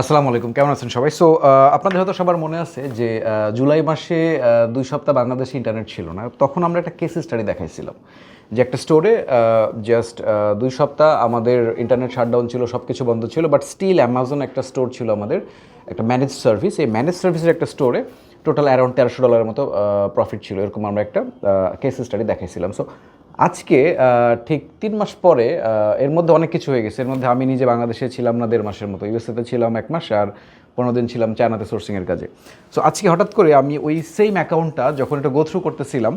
আসসালামু আলাইকুম, কেমন আছেন সবাই? সো আপনাদের হয়তো সবার মনে আছে যে জুলাই মাসে দুই সপ্তাহ বাংলাদেশে ইন্টারনেট ছিল না। তখন আমরা একটা কেস স্টাডি দেখাইছিলাম, যে একটা স্টোরে জাস্ট দুই সপ্তাহ আমাদের ইন্টারনেট শাটডাউন ছিল সব কিছু বন্ধ ছিল বাট স্টিল অ্যামাজন একটা স্টোর ছিল আমাদের, একটা ম্যানেজ সার্ভিস এই ম্যানেজ সার্ভিসের একটা স্টোরে টোটাল অ্যারাউন্ড তেরোশো ডলারের মতো প্রফিট ছিল, এরকম আমরা একটা কেস স্টাডি দেখাইছিলাম। সো আজকে ঠিক তিন মাস পরে এর মধ্যে অনেক কিছু হয়ে গেছে। এর মধ্যে আমি নিজে বাংলাদেশে ছিলাম না দেড় মাসের মতো। ইউএসএতে ছিলাম এক মাস আর পনেরো দিন ছিলাম চায়নাতে সোর্সিংয়ের কাজে। সো আজকে হঠাৎ করে আমি ওই সেম অ্যাকাউন্টটা যখন এটা গো থ্রু করতেছিলাম,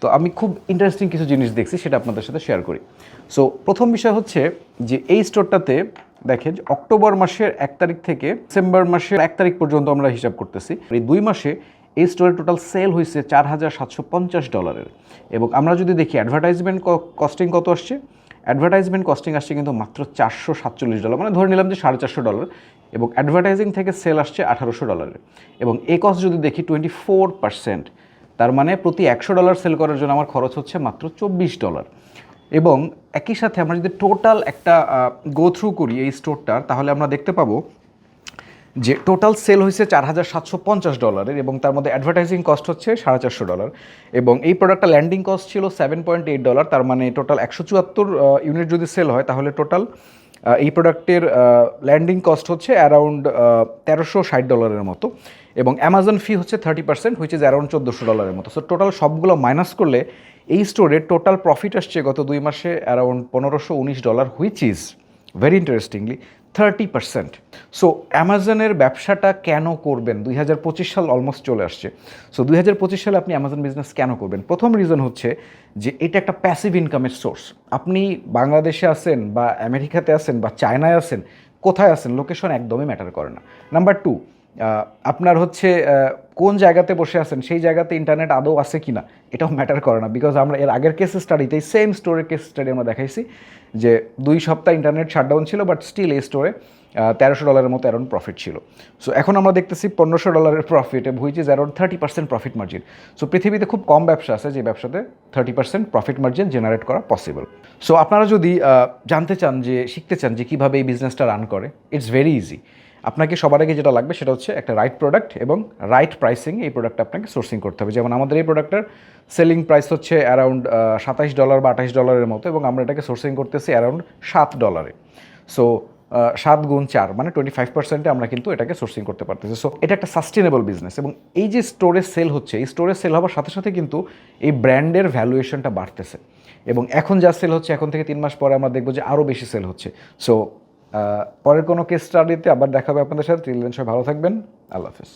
তো আমি খুব ইন্টারেস্টিং কিছু জিনিস দেখছি, সেটা আপনাদের সাথে শেয়ার করি। সো প্রথম বিষয় হচ্ছে যে এই স্টোরটাতে দেখেন, অক্টোবর মাসের এক তারিখ থেকে ডিসেম্বর মাসের এক তারিখ পর্যন্ত আমরা হিসাব করতেছি। এই দুই মাসে এই স্টোরের টোটাল সেল হয়েছে চার হাজার সাতশো পঞ্চাশ ডলারের এবং আমরা যদি দেখি অ্যাডভার্টাইজমেন্ট কস্টিং কত আসছে? অ্যাডভার্টাইজমেন্ট কস্টিং আসছে কিন্তু মাত্র চারশো সাতচল্লিশ ডলার মানে ধরে নিলাম যে সাড়ে চারশো ডলার এবং অ্যাডভার্টাইজিং থেকে সেল আসছে আঠারোশো ডলারের এবং এই কস্ট যদি দেখি টোয়েন্টি ফোর পার্সেন্ট তার মানে প্রতি একশো ডলার সেল করার জন্য আমার খরচ হচ্ছে মাত্র চব্বিশ ডলার এবং একই সাথে আমরা যদি টোটাল একটা গো থ্রু করি এই স্টোরটার তাহলে আমরা দেখতে পাবো যে টোটাল সেল হয়েছে চার হাজার সাতশো পঞ্চাশ ডলারের এবং তার মধ্যে অ্যাডভার্টাইজিং কস্ট হচ্ছে সাড়ে চারশো ডলার এবং এই প্রোডাক্টটা ল্যান্ডিং কস্ট ছিল সেভেন পয়েন্ট এইট ডলার তার মানে টোটাল একশো চুয়াত্তর ইউনিট যদি সেল হয়, তাহলে টোটাল এই প্রোডাক্টের ল্যান্ডিং কস্ট হচ্ছে অ্যারাউন্ড তেরোশো ষাট ডলারের মতো। এবং অ্যামাজন ফি হচ্ছে thirty percent which is around চোদ্দোশো ডলারের মতো। সো টোটাল সবগুলো মাইনাস করলে এই স্টোরে টোটাল প্রফিট আসছে গত দুই মাসে অ্যারাউন্ড পনেরোশো উনিশ dollar which is very interestingly thirty percent so অ্যামাজনের ব্যবসাটা কেন করবেন? দুই হাজার পঁচিশ সাল অলমোস্ট চলে আসছে। সো দুই হাজার পঁচিশ সালে আপনি অ্যামাজন বিজনেস কেন করবেন? প্রথম রিজন হচ্ছে যে এটা একটা প্যাসিভ ইনকামের সোর্স আপনি বাংলাদেশে আসেন বা আমেরিকাতে আসেন বা চায়নায় আসেন কোথায় আসেন লোকেশন একদমই ম্যাটার করে না। নাম্বার টু আপনার হচ্ছে কোন জায়গাতে বসে আছেন, সেই জায়গাতে ইন্টারনেট আদৌ আছে কি না এটাও ম্যাটার করে না বিকজ আমরা এর আগের কেস স্টাডিতে সেম স্টোরের কেস স্টাডি আমরা দেখাইছি, যে দুই সপ্তাহ ইন্টারনেট শাটডাউন ছিল বাট স্টিল এই স্টোরে তেরোশো ডলারের মতো অ্যারাউন্ড প্রফিট ছিল। সো এখন আমরা দেখতেছি পনেরোশো ডলারের profit which is around thirty percent profit margin so পৃথিবীতে খুব কম ব্যবসা আছে যে ব্যবসাতে thirty percent profit margin generate করা পসিবল সো আপনারা যদি জানতে চান যে, শিখতে চান যে কীভাবে এই বিজনেসটা রান করে ইটস ভেরি ইজি আপনাকে সবার আগে যেটা লাগবে সেটা হচ্ছে একটা রাইট প্রোডাক্ট এবং রাইট প্রাইসিং এই প্রোডাক্টটা আপনাকে সোর্সিং করতে হবে। যেমন আমাদের এই প্রোডাক্টের সেলিং প্রাইস হচ্ছে অ্যারাউন্ড সাতাইশ ডলার বা আঠাইশ ডলারের মতো এবং আমরা এটাকে সোর্সিং করতেছি অ্যারাউন্ড সাত ডলারে সো সাত গুণ চার মানে টোয়েন্টি ফাইভ পার্সেন্টে আমরা কিন্তু এটাকে সোর্সিং করতে পারতেছি। সো এটা একটা সাস্টেনেবল বিজনেস এবং এই যে স্টোরে সেল হচ্ছে, এই স্টোরে সেল হওয়ার সাথে সাথে কিন্তু এই ব্র্যান্ডের ভ্যালুয়েশনটা বাড়তেছে। এবং এখন যা সেল হচ্ছে, এখন থেকে তিন মাস পরে আমরা দেখব যে আরও বেশি সেল হচ্ছে। সো পরের কোনো কেস স্টাডিতে আবার দেখাবে আপনাদের সাথে। সবাই ভালো থাকবেন। আল্লাহ হাফেজ।